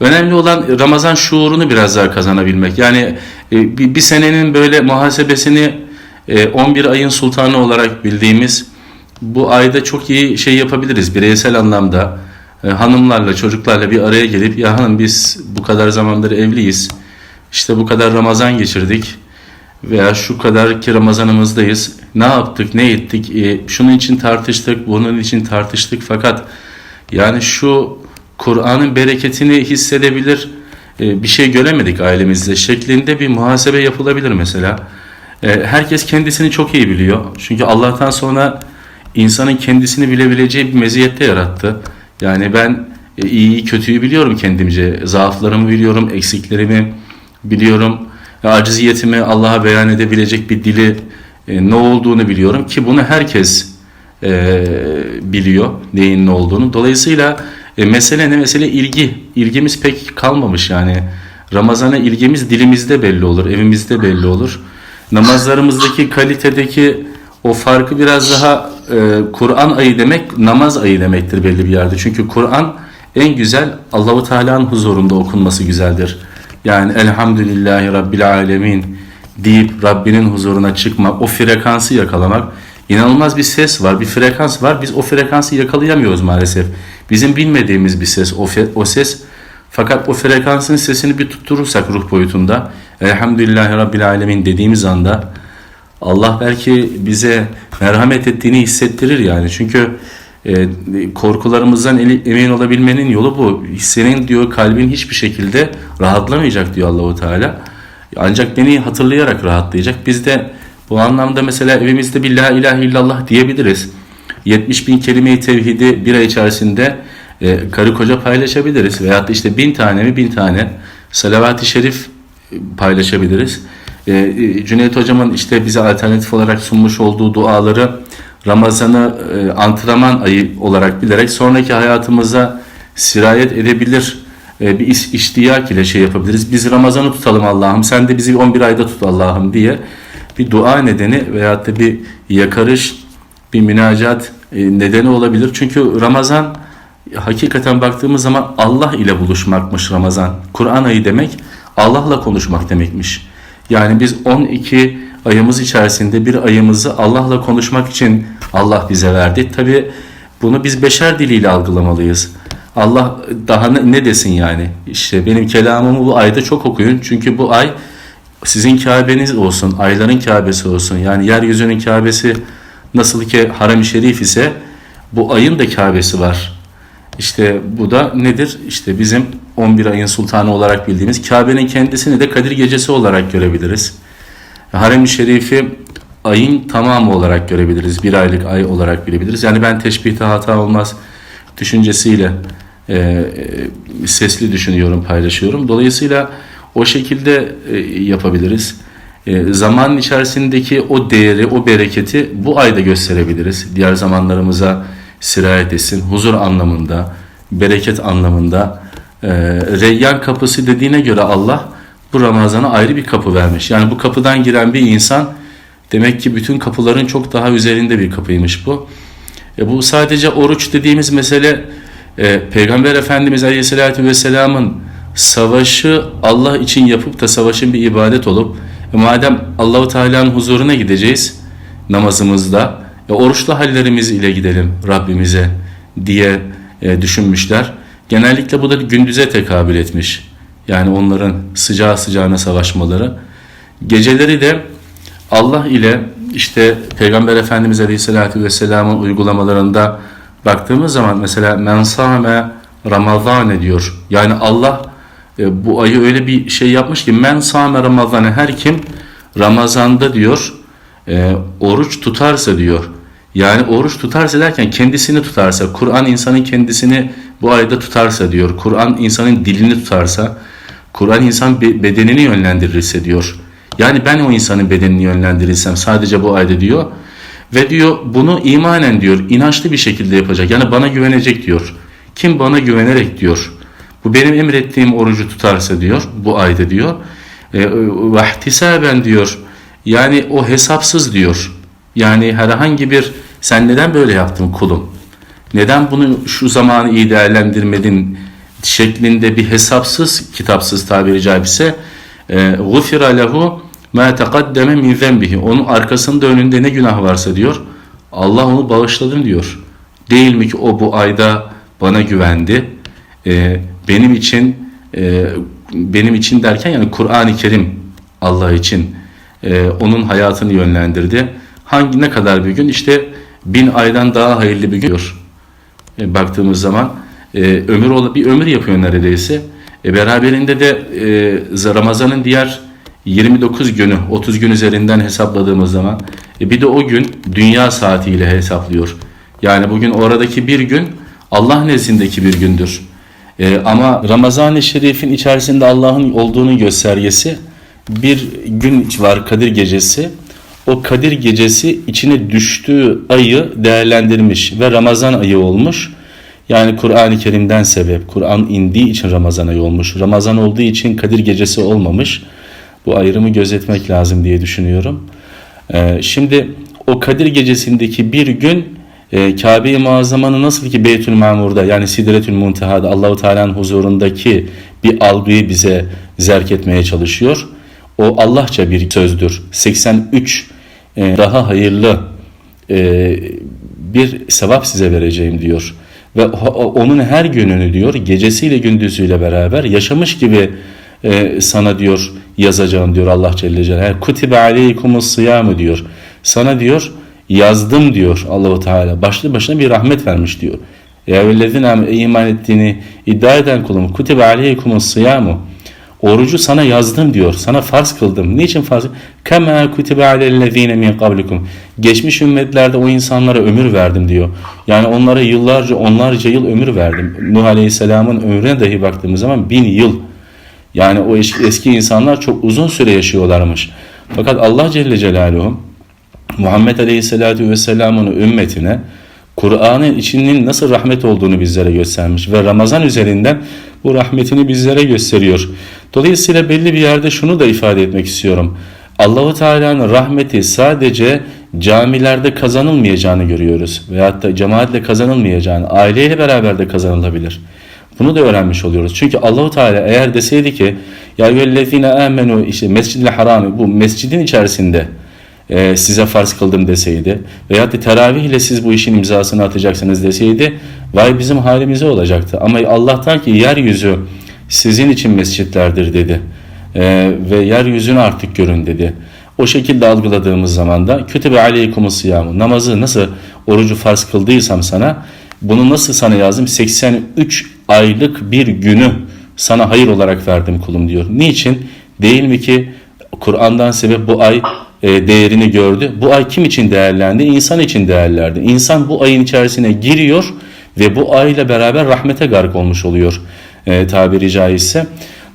Önemli olan Ramazan şuurunu biraz daha kazanabilmek. Yani e, bir, senenin böyle muhasebesini e, 11 ayın sultanı olarak bildiğimiz bu ayda çok iyi şey yapabiliriz bireysel anlamda. E, hanımlarla, çocuklarla bir araya gelip ya hanım biz bu kadar zamandır evliyiz. İşte bu kadar Ramazan geçirdik veya şu kadar ki Ramazanımızdayız. Ne yaptık, ne ettik? E, şunun için tartıştık, bunun için tartıştık fakat yani şu Kur'an'ın bereketini hissedebilir e, bir şey göremedik ailemizde şeklinde bir muhasebe yapılabilir mesela. E, herkes kendisini çok iyi biliyor. Çünkü Allah'tan sonra insanın kendisini bilebileceği bir meziyette yarattı. Yani ben e, iyiyi kötüyü biliyorum kendimce. Zaaflarımı biliyorum, eksiklerimi biliyorum. Aciziyetimi Allah'a beyan edebilecek bir dili ne olduğunu biliyorum ki bunu herkes biliyor neyin ne olduğunu. Dolayısıyla e, mesele ne? Mesele ilgi. İlgimiz pek kalmamış yani. Ramazana ilgimiz dilimizde belli olur, evimizde belli olur. Namazlarımızdaki kalitedeki o farkı biraz daha e, Kur'an ayı demek namaz ayı demektir belli bir yerde. Çünkü Kur'an en güzel Allahu Teala'nın huzurunda okunması güzeldir. Yani elhamdülillahi rabbil alemin deyip Rabbinin huzuruna çıkmak, o frekansı yakalamak inanılmaz bir ses var, bir frekans var. Biz o frekansı yakalayamıyoruz maalesef. Bizim bilmediğimiz bir ses, o, o ses. Fakat o frekansın sesini bir tutturursak ruh boyutunda, elhamdülillahi rabbil alemin dediğimiz anda Allah belki bize merhamet ettiğini hissettirir yani. Çünkü e, korkularımızdan emin olabilmenin yolu bu. Senin diyor kalbin hiçbir şekilde rahatlamayacak diyor Allahu Teala. Ancak beni hatırlayarak rahatlayacak. Biz de bu anlamda mesela evimizde bir la ilahe illallah diyebiliriz. 70 bin kelime-i tevhidi bir ay içerisinde e, karı koca paylaşabiliriz. Veyahut da işte bin tane mi bin tane salavat-ı şerif paylaşabiliriz. E, e, Cüneyt Hocam'ın işte bize alternatif olarak sunmuş olduğu duaları Ramazan'ı e, antrenman ayı olarak bilerek sonraki hayatımıza sirayet edebilir e, bir iş, iştiyak ile şey yapabiliriz. Biz Ramazan'ı tutalım Allah'ım sen de bizi 11 ayda tut Allah'ım diye bir dua nedeni veyahut da bir yakarış, bir münacat e, nedeni olabilir. Çünkü Ramazan hakikaten baktığımız zaman Allah ile buluşmakmış Ramazan. Kur'an ayı demek Allah'la konuşmak demekmiş. Yani biz 12 ayımız içerisinde bir ayımızı Allah'la konuşmak için Allah bize verdi. Tabi bunu biz beşer diliyle algılamalıyız. Allah daha ne, ne desin yani? İşte benim kelamımı bu ayda çok okuyun. Çünkü bu ay sizin Kabe'niz olsun, ayların Kabe'si olsun. Yani yeryüzünün Kabe'si nasıl ki harem-i şerif ise bu ayın da Kabe'si var. İşte bu da nedir? İşte bizim 11 ayın sultanı olarak bildiğimiz Kabe'nin kendisini de Kadir Gecesi olarak görebiliriz. Harem-i Şerif'i ayın tamamı olarak görebiliriz. Bir aylık ay olarak bilebiliriz. Yani ben teşbihte hata olmaz düşüncesiyle e, e, sesli düşünüyorum, paylaşıyorum. Dolayısıyla o şekilde e, yapabiliriz. E, zamanın içerisindeki o değeri, o bereketi bu ayda gösterebiliriz. Diğer zamanlarımıza sirayet etsin. Huzur anlamında, bereket anlamında. E, Reyyan kapısı dediğine göre Allah bu Ramazan'a ayrı bir kapı vermiş. Yani bu kapıdan giren bir insan demek ki bütün kapıların çok daha üzerinde bir kapıymış bu. E, bu sadece oruç dediğimiz mesele e, Peygamber Efendimiz Aleyhisselatü Vesselam'ın savaşı Allah için yapıp da savaşın bir ibadet olup e, madem Allahu Teala'nın huzuruna gideceğiz namazımızda e, oruçlu hallerimiz ile gidelim Rabbimize diye e, düşünmüşler. Genellikle bu da gündüze tekabül etmiş. Yani onların sıcağı sıcağına savaşmaları. Geceleri de Allah ile işte Peygamber Efendimiz Aleyhisselatü Vesselam'ın uygulamalarında baktığımız zaman mesela mensame Ramazan diyor. Yani Allah e, bu ayı öyle bir şey yapmış ki mensame Ramazan'ı her kim Ramazan'da diyor e, oruç tutarsa diyor. Yani oruç tutarsa derken kendisini tutarsa, Kur'an insanın kendisini bu ayda tutarsa diyor. Kur'an insanın dilini tutarsa, Kur'an insan bedenini yönlendirirse diyor. Yani ben o insanın bedenini yönlendirirsem sadece bu ayda diyor. Ve diyor bunu imanen diyor inançlı bir şekilde yapacak. Yani bana güvenecek diyor. Kim bana güvenerek diyor. Bu benim emrettiğim orucu tutarsa diyor bu ayda diyor. E, Vahtisaben diyor. Yani o hesapsız diyor. Yani herhangi bir sen neden böyle yaptın kulum? Neden bunu şu zamanı iyi değerlendirmedin şeklinde bir hesapsız, kitapsız tabiri caizse gufira lehu ma taqaddeme min zenbihi. Onun arkasında önünde ne günah varsa diyor. Allah onu bağışladım diyor. Değil mi ki o bu ayda bana güvendi. E, benim için e, benim için derken yani Kur'an-ı Kerim Allah için e, onun hayatını yönlendirdi. Hangi ne kadar bir gün? İşte bin aydan daha hayırlı bir gün. E, baktığımız zaman e, ömür bir ömür yapıyor neredeyse. E, beraberinde de e, Ramazan'ın diğer 29 günü 30 gün üzerinden hesapladığımız zaman e, bir de o gün dünya saatiyle hesaplıyor. Yani bugün oradaki bir gün Allah nezdindeki bir gündür. E, ama Ramazan-ı Şerif'in içerisinde Allah'ın olduğunu göstergesi bir gün var Kadir Gecesi. O Kadir Gecesi içine düştüğü ayı değerlendirmiş ve Ramazan ayı olmuş. Yani Kur'an-ı Kerim'den sebep, Kur'an indiği için Ramazan ayı olmuş. Ramazan olduğu için Kadir Gecesi olmamış. Bu ayrımı gözetmek lazım diye düşünüyorum. Ee, şimdi o Kadir Gecesi'ndeki bir gün e, Kabe-i Muazzama'nın nasıl ki Beytül Mamur'da yani Sidretül Munteha'da Allahu Teala'nın huzurundaki bir algıyı bize zerk etmeye çalışıyor. O Allahça bir sözdür. 83 e, daha hayırlı e, bir sevap size vereceğim diyor. Ve onun her gününü diyor gecesiyle gündüzüyle beraber yaşamış gibi e, sana diyor yazacağım diyor Allah Celle Celaluhu. Kutibe aleykumus siyamu diyor. Sana diyor yazdım diyor Allahu Teala. Başlı başına bir rahmet vermiş diyor. Ya vellezine iman ettiğini iddia eden kulum kutibe aleykumus siyamu. Orucu sana yazdım diyor. Sana farz kıldım. Niçin farz? Kema kutibe alellezine min kablikum. Geçmiş ümmetlerde o insanlara ömür verdim diyor. Yani onlara yıllarca onlarca yıl ömür verdim. Nuh Aleyhisselam'ın ömrüne dahi baktığımız zaman bin yıl. Yani o eski, eski insanlar çok uzun süre yaşıyorlarmış. Fakat Allah Celle Celaluhu Muhammed Aleyhisselatü Vesselam'ın ümmetine Kur'an'ın içinin nasıl rahmet olduğunu bizlere göstermiş ve Ramazan üzerinden bu rahmetini bizlere gösteriyor. Dolayısıyla belli bir yerde şunu da ifade etmek istiyorum. Allahu Teala'nın rahmeti sadece camilerde kazanılmayacağını görüyoruz. Veyahut da cemaatle kazanılmayacağını, aileyle beraber de kazanılabilir. Bunu da öğrenmiş oluyoruz. Çünkü Allahu Teala eğer deseydi ki ya vellezine amenu işte Mescid-i Haram bu mescidin içerisinde e, size farz kıldım deseydi veya da teravih ile siz bu işin imzasını atacaksınız deseydi vay bizim halimize olacaktı. Ama Allah'tan ki yeryüzü sizin için mescitlerdir dedi. E, ve yeryüzünü artık görün dedi. O şekilde algıladığımız zaman da kütübe aleykumus siyamu namazı nasıl orucu farz kıldıysam sana bunu nasıl sana yazdım 83 aylık bir günü sana hayır olarak verdim kulum diyor. Niçin? Değil mi ki Kur'an'dan sebep bu ay e, değerini gördü. Bu ay kim için değerlendi? İnsan için değerlendi. İnsan bu ayın içerisine giriyor ve bu ayla beraber rahmete gark olmuş oluyor e, tabiri caizse.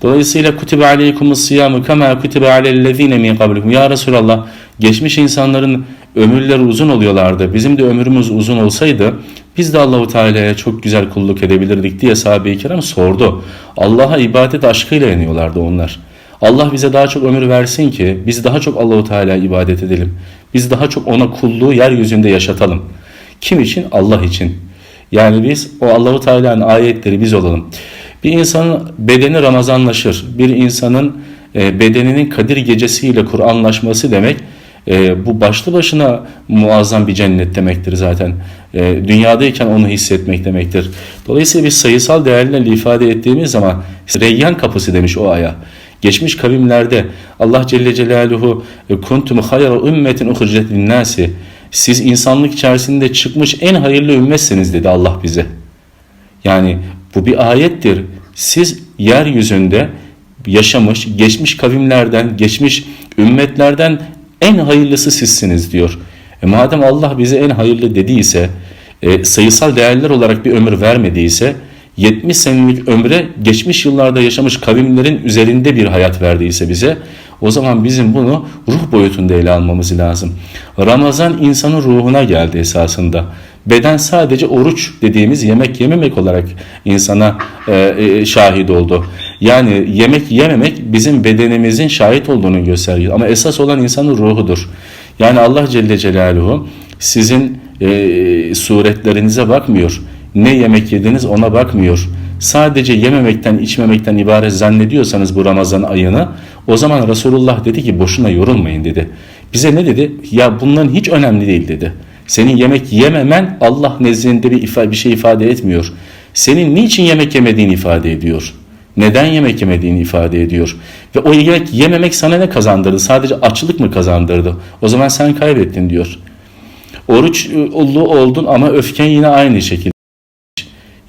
Dolayısıyla kutibe aleykumus siyamu kema kutibe alellezine min kablikum. Ya Resulallah geçmiş insanların ömürleri uzun oluyorlardı. Bizim de ömrümüz uzun olsaydı biz de Allahu Teala'ya çok güzel kulluk edebilirdik diye sahabe-i kiram sordu. Allah'a ibadet aşkıyla iniyorlardı onlar. Allah bize daha çok ömür versin ki biz daha çok Allahu Teala'ya ibadet edelim. Biz daha çok ona kulluğu yeryüzünde yaşatalım. Kim için? Allah için. Yani biz o Allahu Teala'nın ayetleri biz olalım. Bir insanın bedeni Ramazanlaşır. Bir insanın e, bedeninin Kadir gecesiyle Kur'anlaşması demek e, bu başlı başına muazzam bir cennet demektir zaten. E, dünyadayken onu hissetmek demektir. Dolayısıyla biz sayısal değerlerle ifade ettiğimiz zaman Reyyan kapısı demiş o aya. Geçmiş kavimlerde Allah Celle Celaluhu e, kuntum hayra ümmetin uhricet nasi. Siz insanlık içerisinde çıkmış en hayırlı ümmetsiniz dedi Allah bize. Yani bu bir ayettir. Siz yeryüzünde yaşamış, geçmiş kavimlerden, geçmiş ümmetlerden en hayırlısı sizsiniz diyor. E madem Allah bize en hayırlı dediyse, e, sayısal değerler olarak bir ömür vermediyse, 70 senelik ömre geçmiş yıllarda yaşamış kavimlerin üzerinde bir hayat verdiyse bize o zaman bizim bunu ruh boyutunda ele almamız lazım. Ramazan insanın ruhuna geldi esasında. Beden sadece oruç dediğimiz yemek yememek olarak insana e, e, şahit oldu. Yani yemek yememek bizim bedenimizin şahit olduğunu gösteriyor. Ama esas olan insanın ruhudur. Yani Allah Celle Celaluhu sizin e, suretlerinize bakmıyor ne yemek yediniz ona bakmıyor. Sadece yememekten, içmemekten ibaret zannediyorsanız bu Ramazan ayını o zaman Resulullah dedi ki boşuna yorulmayın dedi. Bize ne dedi? Ya bunların hiç önemli değil dedi. Senin yemek yememen Allah nezdinde bir, ifa- bir şey ifade etmiyor. Senin niçin yemek yemediğini ifade ediyor. Neden yemek yemediğini ifade ediyor. Ve o yemek yememek sana ne kazandırdı? Sadece açlık mı kazandırdı? O zaman sen kaybettin diyor. Oruçlu oldun ama öfken yine aynı şekilde.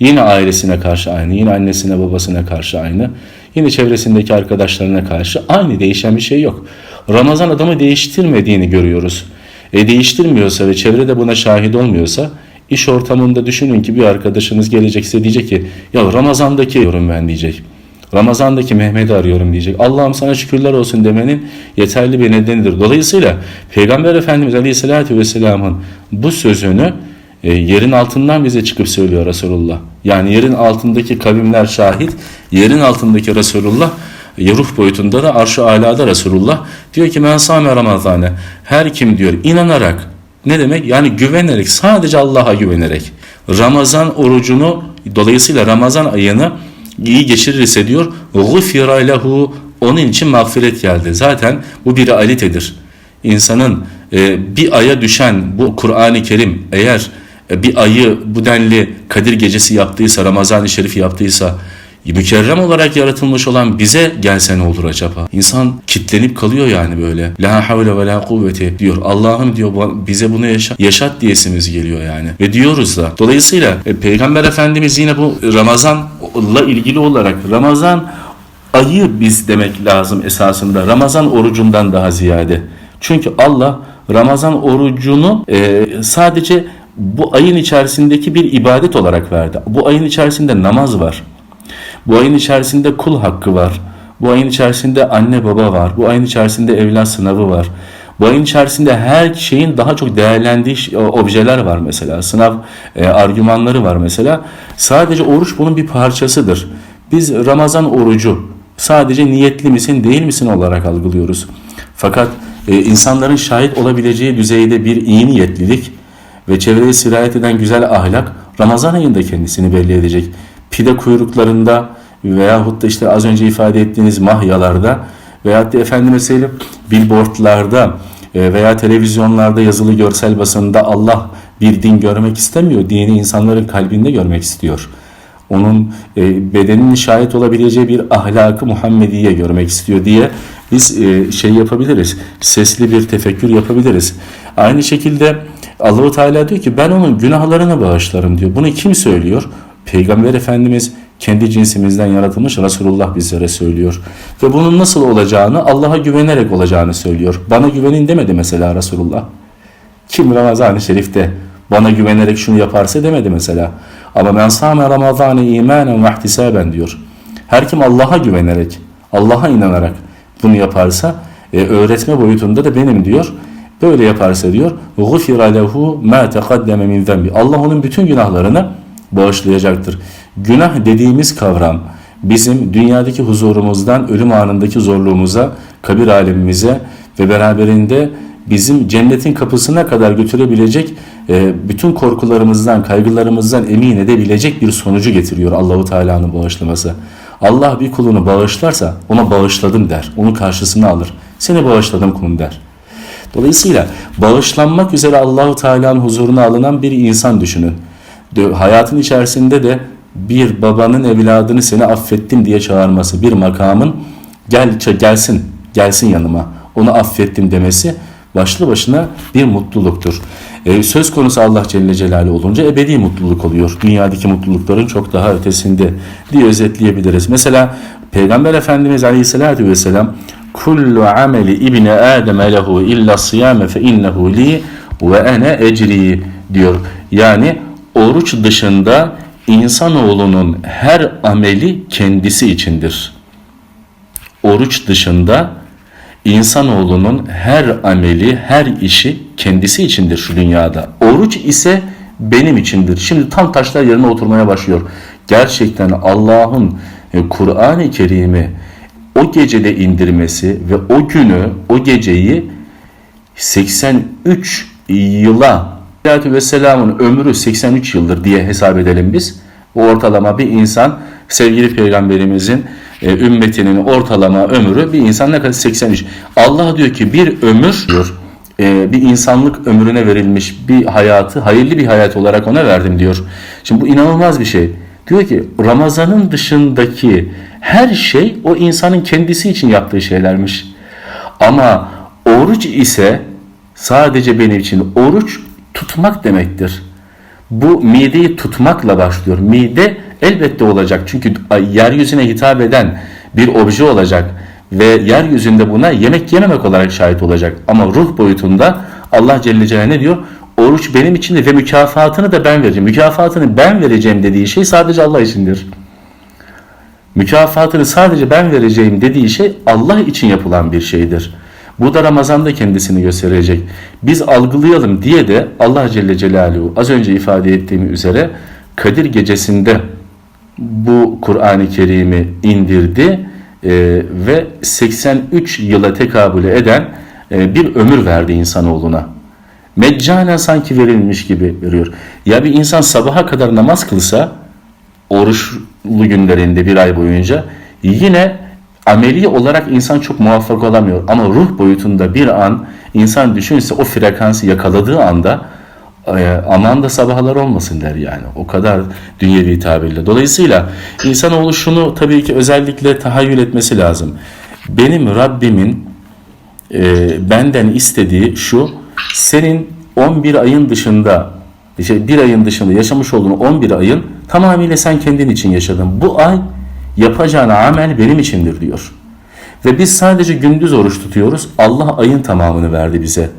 Yine ailesine karşı aynı, yine annesine babasına karşı aynı, yine çevresindeki arkadaşlarına karşı aynı değişen bir şey yok. Ramazan adamı değiştirmediğini görüyoruz. E değiştirmiyorsa ve çevrede buna şahit olmuyorsa iş ortamında düşünün ki bir arkadaşınız gelecek size diyecek ki ya Ramazan'daki yorum ben diyecek. Ramazan'daki Mehmet'i arıyorum diyecek. Allah'ım sana şükürler olsun demenin yeterli bir nedenidir. Dolayısıyla Peygamber Efendimiz Aleyhisselatü Vesselam'ın bu sözünü e, yerin altından bize çıkıp söylüyor Resulullah. Yani yerin altındaki kavimler şahit, yerin altındaki Resulullah e, ruh boyutunda da arş-ı alada Resulullah diyor ki men sâme ramazane her kim diyor inanarak ne demek yani güvenerek sadece Allah'a güvenerek Ramazan orucunu dolayısıyla Ramazan ayını iyi geçirirse diyor gufira lehu onun için mağfiret geldi. Zaten bu bir realitedir. İnsanın e, bir aya düşen bu Kur'an-ı Kerim eğer e, bir ayı bu denli Kadir gecesi yaptıysa, Ramazan-ı Şerif yaptıysa mükerrem olarak yaratılmış olan bize gelse ne olur acaba? İnsan kitlenip kalıyor yani böyle. La havle ve la kuvveti diyor. Allah'ım diyor bize bunu yaşa, yaşat diyesimiz geliyor yani. Ve diyoruz da. Dolayısıyla e, Peygamber Efendimiz yine bu Ramazan'la ilgili olarak Ramazan ayı biz demek lazım esasında. Ramazan orucundan daha ziyade. Çünkü Allah Ramazan orucunu e, sadece bu ayın içerisindeki bir ibadet olarak verdi. Bu ayın içerisinde namaz var. Bu ayın içerisinde kul hakkı var. Bu ayın içerisinde anne baba var. Bu ayın içerisinde evlat sınavı var. Bu ayın içerisinde her şeyin daha çok değerlendiği objeler var mesela. Sınav e, argümanları var mesela. Sadece oruç bunun bir parçasıdır. Biz Ramazan orucu sadece niyetli misin değil misin olarak algılıyoruz. Fakat e, insanların şahit olabileceği düzeyde bir iyi niyetlilik ve çevreye sirayet eden güzel ahlak Ramazan ayında kendisini belli edecek. Pide kuyruklarında veyahut da işte az önce ifade ettiğiniz mahyalarda veyahut da efendime söyleyeyim billboardlarda e, veya televizyonlarda yazılı görsel basında Allah bir din görmek istemiyor. Dini insanların kalbinde görmek istiyor. Onun e, bedeninin şahit olabileceği bir ahlakı Muhammediye görmek istiyor diye biz e, şey yapabiliriz. Sesli bir tefekkür yapabiliriz. Aynı şekilde Allahu Teala diyor ki ben onun günahlarını bağışlarım diyor. Bunu kim söylüyor? Peygamber Efendimiz kendi cinsimizden yaratılmış Resulullah bizlere söylüyor. Ve bunun nasıl olacağını Allah'a güvenerek olacağını söylüyor. Bana güvenin demedi mesela Resulullah. Kim Ramazan-ı Şerif'te bana güvenerek şunu yaparsa demedi mesela. Ama ben sâme Ramazan'ı imanen ve ihtisaben diyor. Her kim Allah'a güvenerek, Allah'a inanarak bunu yaparsa e, öğretme boyutunda da benim diyor. Böyle yaparsa diyor غُفِرَ لَهُ مَا تَقَدَّمَ مِنْ ذَنْبِ Allah onun bütün günahlarını bağışlayacaktır. Günah dediğimiz kavram bizim dünyadaki huzurumuzdan ölüm anındaki zorluğumuza, kabir alemimize ve beraberinde bizim cennetin kapısına kadar götürebilecek e, bütün korkularımızdan, kaygılarımızdan emin edebilecek bir sonucu getiriyor Allahu Teala'nın bağışlaması. Allah bir kulunu bağışlarsa ona bağışladım der. Onun karşısına alır. Seni bağışladım kulum der. Dolayısıyla bağışlanmak üzere Allahu Teala'nın huzuruna alınan bir insan düşünün. Hayatın içerisinde de bir babanın evladını seni affettim diye çağırması, bir makamın gel gelsin, gelsin yanıma, onu affettim demesi başlı başına bir mutluluktur. E, söz konusu Allah Celle Celaluhu olunca ebedi mutluluk oluyor. Dünyadaki mutlulukların çok daha ötesinde diye özetleyebiliriz. Mesela Peygamber Efendimiz Aleyhisselatü Vesselam kullu ameli ibni Adem lehu illa siyame fe innehu li ve ene ecri diyor. Yani oruç dışında insanoğlunun her ameli kendisi içindir. Oruç dışında insanoğlunun her ameli, her işi kendisi içindir şu dünyada. Oruç ise benim içindir. Şimdi tam taşlar yerine oturmaya başlıyor. Gerçekten Allah'ın e, Kur'an-ı Kerim'i o gecede indirmesi ve o günü, o geceyi 83 yıla Aleyhisselatü Vesselam'ın ömrü 83 yıldır diye hesap edelim biz. Bu ortalama bir insan sevgili peygamberimizin e, ümmetinin ortalama ömrü bir insan ne kadar 83. Allah diyor ki bir ömür diyor e, bir insanlık ömrüne verilmiş bir hayatı hayırlı bir hayat olarak ona verdim diyor. Şimdi bu inanılmaz bir şey. Diyor ki Ramazan'ın dışındaki her şey o insanın kendisi için yaptığı şeylermiş. Ama oruç ise sadece benim için oruç tutmak demektir. Bu mideyi tutmakla başlıyor. Mide elbette olacak. Çünkü yeryüzüne hitap eden bir obje olacak ve yeryüzünde buna yemek yememek olarak şahit olacak. Ama ruh boyutunda Allah Celle Celaluhu ne diyor? Oruç benim içindir ve mükafatını da ben vereceğim. Mükafatını ben vereceğim dediği şey sadece Allah içindir. Mükafatını sadece ben vereceğim dediği şey Allah için yapılan bir şeydir. Bu da Ramazan'da kendisini gösterecek. Biz algılayalım diye de Allah Celle Celaluhu az önce ifade ettiğim üzere Kadir gecesinde bu Kur'an-ı Kerim'i indirdi e, ve 83 yıla tekabül eden e, bir ömür verdi insanoğluna. Meccanen sanki verilmiş gibi veriyor. Ya bir insan sabaha kadar namaz kılsa oruçlu günlerinde bir ay boyunca yine ameli olarak insan çok muvaffak olamıyor. Ama ruh boyutunda bir an insan düşünse o frekansı yakaladığı anda e, aman da sabahlar olmasın der yani. O kadar dünyevi tabirle. Dolayısıyla insanoğlu şunu tabii ki özellikle tahayyül etmesi lazım. Benim Rabbimin e, benden istediği şu senin 11 ayın dışında şey, bir ayın dışında yaşamış olduğun 11 ayın tamamıyla sen kendin için yaşadın. Bu ay yapacağın amel benim içindir diyor. Ve biz sadece gündüz oruç tutuyoruz. Allah ayın tamamını verdi bize.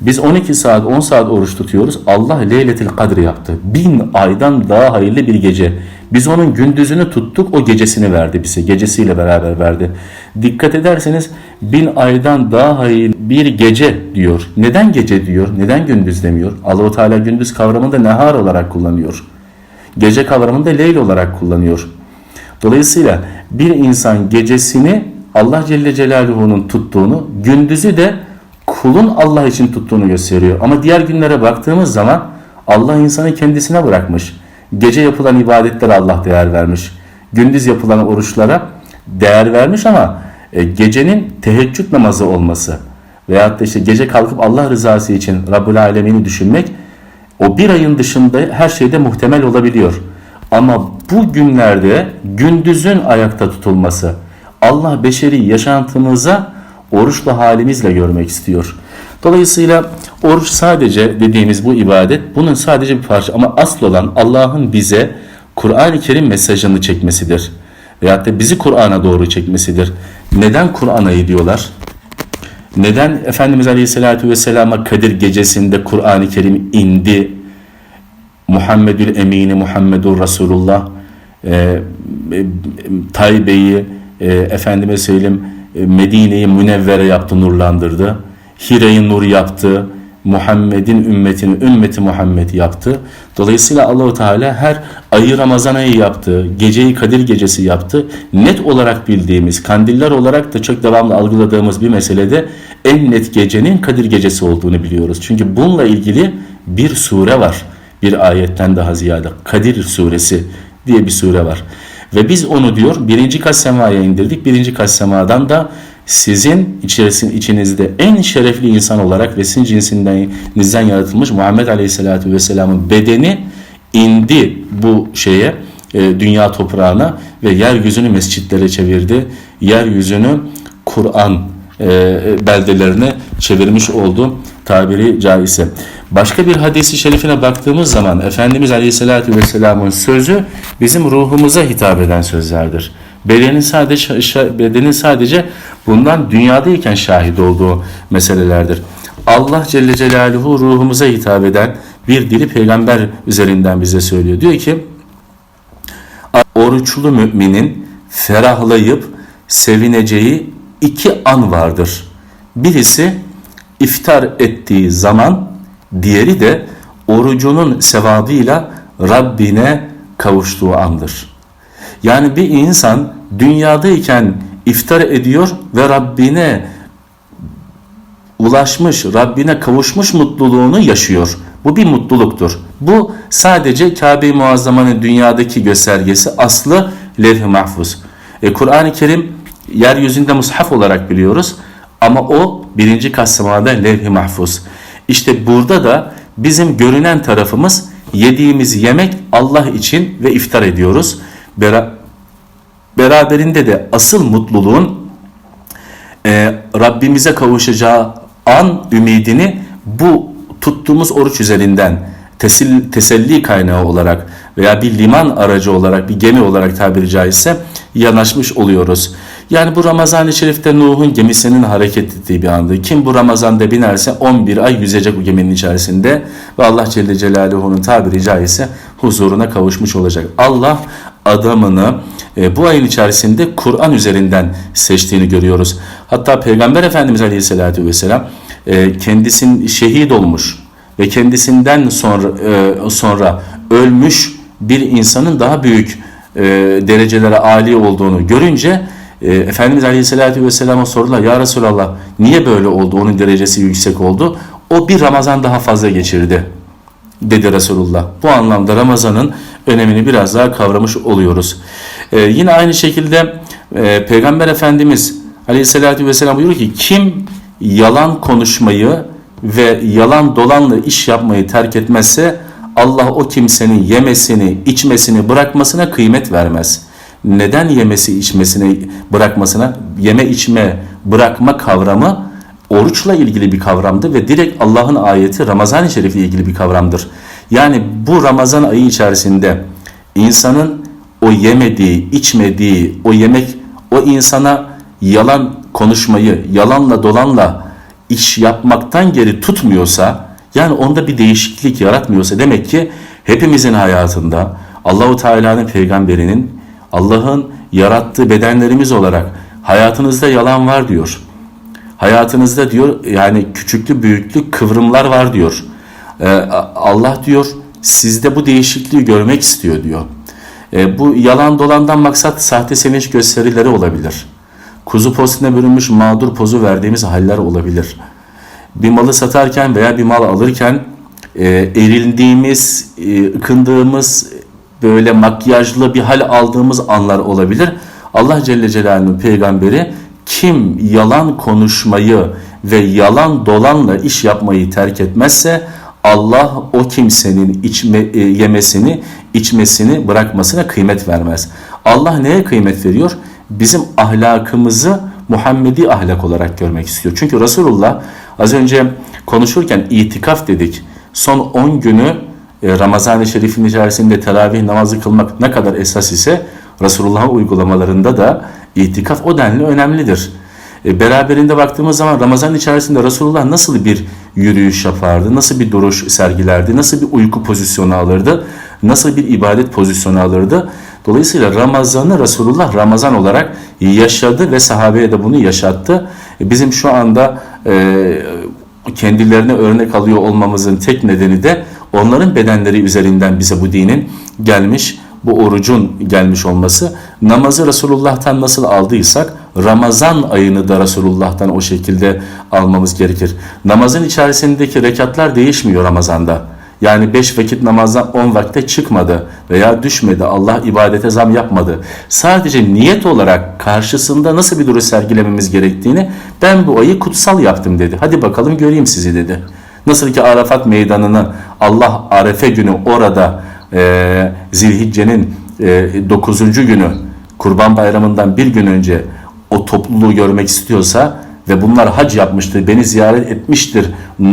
Biz 12 saat 10 saat oruç tutuyoruz. Allah Leyletil Kadr yaptı. Bin aydan daha hayırlı bir gece. Biz onun gündüzünü tuttuk o gecesini verdi bize. Gecesiyle beraber verdi. Dikkat ederseniz bin aydan daha hayırlı bir gece diyor. Neden gece diyor? Neden gündüz demiyor? Allahu Teala gündüz kavramını da nehar olarak kullanıyor. Gece kavramını da leyl olarak kullanıyor. Dolayısıyla bir insan gecesini Allah Celle Celaluhu'nun tuttuğunu, gündüzü de kulun Allah için tuttuğunu gösteriyor. Ama diğer günlere baktığımız zaman Allah insanı kendisine bırakmış. Gece yapılan ibadetlere Allah değer vermiş. Gündüz yapılan oruçlara değer vermiş ama e, gecenin teheccüd namazı olması veyahut da işte gece kalkıp Allah rızası için Rabbul Alemin'i düşünmek o bir ayın dışında her şeyde muhtemel olabiliyor. Ama bu günlerde gündüzün ayakta tutulması Allah beşeri yaşantımıza oruçlu halimizle görmek istiyor. Dolayısıyla oruç sadece dediğimiz bu ibadet bunun sadece bir parça ama asıl olan Allah'ın bize Kur'an-ı Kerim mesajını çekmesidir. Veyahut da bizi Kur'an'a doğru çekmesidir. Neden Kur'an'a diyorlar? Neden Efendimiz Aleyhisselatü Vesselam'a Kadir gecesinde Kur'an-ı Kerim indi? Muhammedül Emini, Muhammedur Resulullah, e, e, Taybe'yi, e, efendime söyleyeyim e, Medine'yi münevvere yaptı, nurlandırdı. Hire'yi nur yaptı. Muhammed'in ümmetini ümmeti Muhammed yaptı. Dolayısıyla Allahu Teala her ayı Ramazan ayı yaptı, geceyi Kadir gecesi yaptı. Net olarak bildiğimiz, kandiller olarak da çok devamlı algıladığımız bir meselede en net gecenin Kadir gecesi olduğunu biliyoruz. Çünkü bununla ilgili bir sure var. Bir ayetten daha ziyade Kadir suresi diye bir sure var. Ve biz onu diyor birinci kat semaya indirdik. Birinci kat semadan da sizin içerisin, içinizde en şerefli insan olarak ve sizin cinsindenizden yaratılmış Muhammed Aleyhisselatü Vesselam'ın bedeni indi bu şeye e, dünya toprağına ve yeryüzünü mescitlere çevirdi. Yeryüzünü Kur'an e, beldelerine çevirmiş oldu tabiri caizse. Başka bir hadisi şerifine baktığımız zaman Efendimiz Aleyhisselatü Vesselam'ın sözü bizim ruhumuza hitap eden sözlerdir. Bedenin sadece bedenin sadece bundan dünyadayken şahit olduğu meselelerdir. Allah Celle Celaluhu ruhumuza hitap eden bir dili peygamber üzerinden bize söylüyor. Diyor ki oruçlu müminin ferahlayıp sevineceği iki an vardır. Birisi iftar ettiği zaman diğeri de orucunun sevabıyla Rabbine kavuştuğu andır. Yani bir insan dünyadayken iftar ediyor ve Rabbine ulaşmış, Rabbine kavuşmuş mutluluğunu yaşıyor. Bu bir mutluluktur. Bu sadece Kabe-i Muazzama'nın dünyadaki göstergesi aslı levh-i mahfuz. E, Kur'an-ı Kerim yeryüzünde mushaf olarak biliyoruz ama o birinci kasamada levh-i mahfuz. İşte burada da bizim görünen tarafımız yediğimiz yemek Allah için ve iftar ediyoruz. Bera beraberinde de asıl mutluluğun e, Rabbimize kavuşacağı an ümidini bu tuttuğumuz oruç üzerinden tesil, teselli kaynağı olarak veya bir liman aracı olarak bir gemi olarak tabiri caizse yanaşmış oluyoruz. Yani bu Ramazan-ı Şerif'te Nuh'un gemisinin hareket ettiği bir andı. Kim bu Ramazan'da binerse 11 ay yüzecek bu geminin içerisinde ve Allah Celle Celaluhu'nun tabiri caizse huzuruna kavuşmuş olacak. Allah adamını e, bu ayın içerisinde Kur'an üzerinden seçtiğini görüyoruz. Hatta Peygamber Efendimiz Aleyhisselatü Vesselam e, kendisin şehit olmuş ve kendisinden sonra e, sonra ölmüş bir insanın daha büyük e, derecelere âli olduğunu görünce Efendimiz Aleyhisselatü Vesselam'a sordular Ya Resulallah niye böyle oldu onun derecesi yüksek oldu o bir Ramazan daha fazla geçirdi dedi Resulullah. Bu anlamda Ramazan'ın önemini biraz daha kavramış oluyoruz. Ee, yine aynı şekilde e, Peygamber Efendimiz Aleyhisselatü Vesselam buyuruyor ki kim yalan konuşmayı ve yalan dolanla iş yapmayı terk etmezse Allah o kimsenin yemesini, içmesini bırakmasına kıymet vermez. Neden yemesi, içmesini bırakmasına, yeme içme bırakma kavramı oruçla ilgili bir kavramdı ve direkt Allah'ın ayeti Ramazan-ı Şerif ile ilgili bir kavramdır. Yani bu Ramazan ayı içerisinde insanın o yemediği, içmediği, o yemek o insana yalan konuşmayı, yalanla dolanla iş yapmaktan geri tutmuyorsa, yani onda bir değişiklik yaratmıyorsa demek ki hepimizin hayatında Allahu Teala'nın peygamberinin Allah'ın yarattığı bedenlerimiz olarak hayatınızda yalan var diyor. Hayatınızda diyor yani küçüklü büyüklü kıvrımlar var diyor. Ee, Allah diyor sizde bu değişikliği görmek istiyor diyor. Ee, bu yalan dolandan maksat sahte sevinç gösterileri olabilir. Kuzu postine bürünmüş mağdur pozu verdiğimiz haller olabilir. Bir malı satarken veya bir mal alırken e, erildiğimiz, e, ıkındığımız, böyle makyajlı bir hal aldığımız anlar olabilir. Allah Celle Celaluhu'nun peygamberi kim yalan konuşmayı ve yalan dolanla iş yapmayı terk etmezse Allah o kimsenin içme, e, yemesini, içmesini bırakmasına kıymet vermez. Allah neye kıymet veriyor? Bizim ahlakımızı Muhammedi ahlak olarak görmek istiyor. Çünkü Resulullah az önce konuşurken itikaf dedik. Son 10 günü e, Ramazan-ı Şerif'in içerisinde teravih namazı kılmak ne kadar esas ise Resulullah'ın uygulamalarında da itikaf o denli önemlidir. E, beraberinde baktığımız zaman Ramazan içerisinde Resulullah nasıl bir yürüyüş yapardı, nasıl bir duruş sergilerdi, nasıl bir uyku pozisyonu alırdı, nasıl bir ibadet pozisyonu alırdı. Dolayısıyla Ramazan'ı Resulullah Ramazan olarak yaşadı ve sahabeye de bunu yaşattı. E, bizim şu anda e, kendilerine örnek alıyor olmamızın tek nedeni de onların bedenleri üzerinden bize bu dinin gelmiş bu orucun gelmiş olması namazı Resulullah'tan nasıl aldıysak Ramazan ayını da Resulullah'tan o şekilde almamız gerekir. Namazın içerisindeki rekatlar değişmiyor Ramazan'da. Yani 5 vakit namazdan 10 vakte çıkmadı veya düşmedi. Allah ibadete zam yapmadı. Sadece niyet olarak karşısında nasıl bir duruş sergilememiz gerektiğini ben bu ayı kutsal yaptım dedi. Hadi bakalım göreyim sizi dedi. Nasıl ki Arafat meydanını Allah Arefe günü orada e, Zilhicce'nin e, 9. günü Kurban Bayramı'ndan bir gün önce o topluluğu görmek istiyorsa ve bunlar hac yapmıştır, beni ziyaret etmiştir e,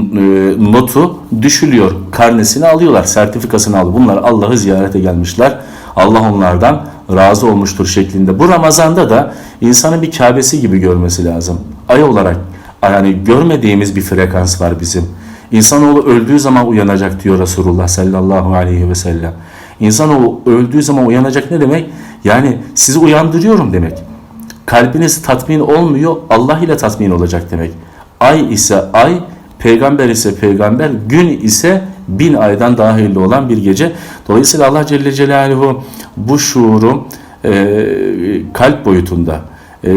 notu düşülüyor. Karnesini alıyorlar, sertifikasını alıyor. Bunlar Allah'ı ziyarete gelmişler. Allah onlardan razı olmuştur şeklinde. Bu Ramazan'da da insanın bir Kabe'si gibi görmesi lazım. Ay olarak yani görmediğimiz bir frekans var bizim. İnsanoğlu öldüğü zaman uyanacak diyor Resulullah sallallahu aleyhi ve sellem. İnsanoğlu öldüğü zaman uyanacak ne demek? Yani sizi uyandırıyorum demek. Kalbiniz tatmin olmuyor, Allah ile tatmin olacak demek. Ay ise ay, peygamber ise peygamber, gün ise bin aydan daha hayırlı olan bir gece. Dolayısıyla Allah Celle Celaluhu bu şuuru e, kalp boyutunda e,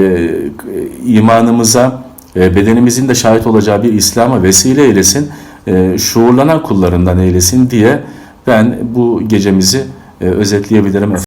imanımıza, e, bedenimizin de şahit olacağı bir İslam'a vesile eylesin. e, şuurlanan kullarından eylesin diye ben bu gecemizi e, özetleyebilirim.